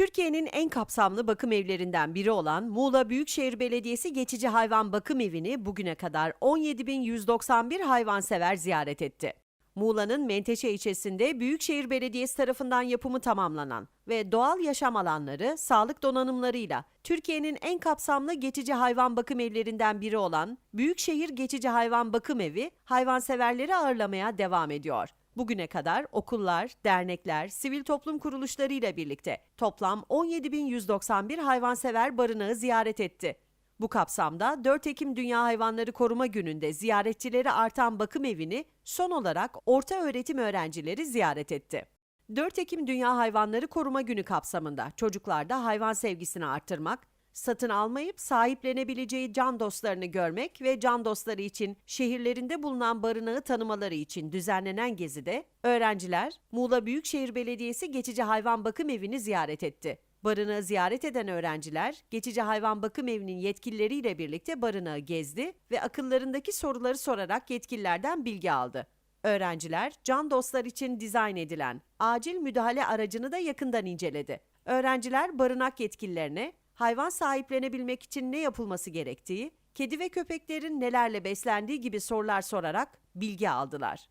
Türkiye'nin en kapsamlı bakım evlerinden biri olan Muğla Büyükşehir Belediyesi Geçici Hayvan Bakım Evi'ni bugüne kadar 17.191 hayvansever ziyaret etti. Muğla'nın Menteşe ilçesinde Büyükşehir Belediyesi tarafından yapımı tamamlanan ve doğal yaşam alanları, sağlık donanımlarıyla Türkiye'nin en kapsamlı geçici hayvan bakım evlerinden biri olan Büyükşehir Geçici Hayvan Bakım Evi hayvanseverleri ağırlamaya devam ediyor. Bugüne kadar okullar, dernekler, sivil toplum kuruluşlarıyla birlikte toplam 17.191 hayvansever barınağı ziyaret etti. Bu kapsamda 4 Ekim Dünya Hayvanları Koruma Günü'nde ziyaretçileri artan bakım evini son olarak orta öğretim öğrencileri ziyaret etti. 4 Ekim Dünya Hayvanları Koruma Günü kapsamında çocuklarda hayvan sevgisini arttırmak, satın almayıp sahiplenebileceği can dostlarını görmek ve can dostları için şehirlerinde bulunan barınağı tanımaları için düzenlenen gezide öğrenciler Muğla Büyükşehir Belediyesi Geçici Hayvan Bakım Evi'ni ziyaret etti. Barınağı ziyaret eden öğrenciler, Geçici Hayvan Bakım Evi'nin yetkilileriyle birlikte barınağı gezdi ve akıllarındaki soruları sorarak yetkililerden bilgi aldı. Öğrenciler, can dostlar için dizayn edilen acil müdahale aracını da yakından inceledi. Öğrenciler barınak yetkililerine hayvan sahiplenebilmek için ne yapılması gerektiği, kedi ve köpeklerin nelerle beslendiği gibi sorular sorarak bilgi aldılar.